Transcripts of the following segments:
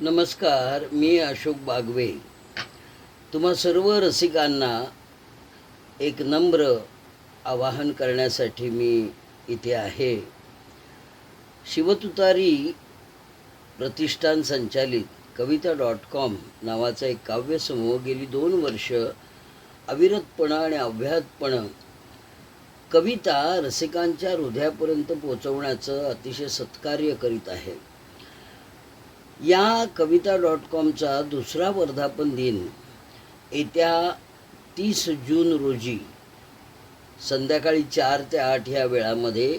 नमस्कार मी अशोक बागवे. तुम्हा सर्व रसिकांना एक नम्र आवाहन करण्यासाठी मी इथे आहे. शिवतुतारी प्रतिष्ठान संचालित कविता डॉट कॉम नावाचा एक काव्यसमूह गेली दोन वर्ष अविरतपणं आणि अव्याहतपणं कविता रसिकांच्या हृदयापर्यंत पोचवण्याचं अतिशय सत्कार्य करीत आहे. या कविता डॉट कॉमचा दुसरा वर्धापन दिन येत्या तीस जून रोजी संध्याकाळी चार ते आठ या वेळामध्ये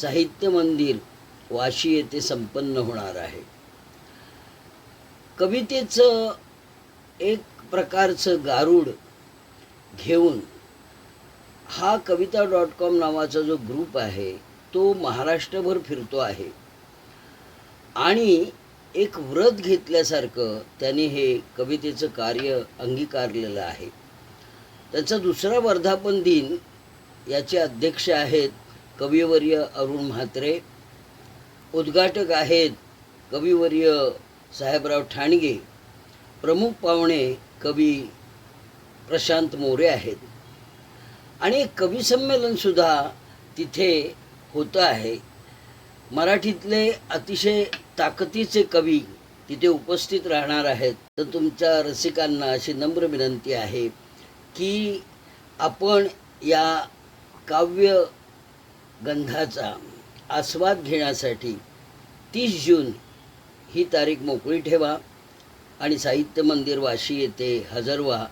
साहित्य मंदिर वाशी येथे संपन्न होणार आहे. कवितेचं एक प्रकारचं गारूड घेऊन हा कविता डॉट कॉम नावाचा जो ग्रुप आहे तो महाराष्ट्रभर फिरतो आहे. आणि एक व्रत घेतल्यासारखं त्यांनी हे कवितेचं कार्य अंगीकारलेलं आहे. त्याचा दुसरा वर्धापन दिन याचे अध्यक्ष आहेत कविवर्य अरुण म्हात्रे उद्घाटक आहेत कविवर्य साहेबराव ठाणगे प्रमुख पाहुणे कवी प्रशांत मोरे आहेत. आणि एक कवी तिथे होतं आहे. मराठीतले अतिशय ताकदीचे कवी तिथे उपस्थित राहणार आहेत. तर तुमच्या रसिकांना अशी नम्र विनंती आहे की आपण या काव्य गंधाचा आस्वाद घेण्यासाठी तीस जून ही तारीख मोकळी ठेवा आणि साहित्य मंदिर वाशी येथे हजर व्हा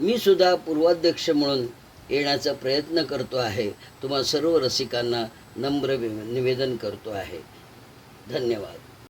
मी सुद्धा पूर्वाध्यक्ष म्हणून येण्याचा प्रयत्न करतो आहे. तुम्हा सर्व रसिकांना नम्र वि- निवेदन करतो आहे. धन्यवाद.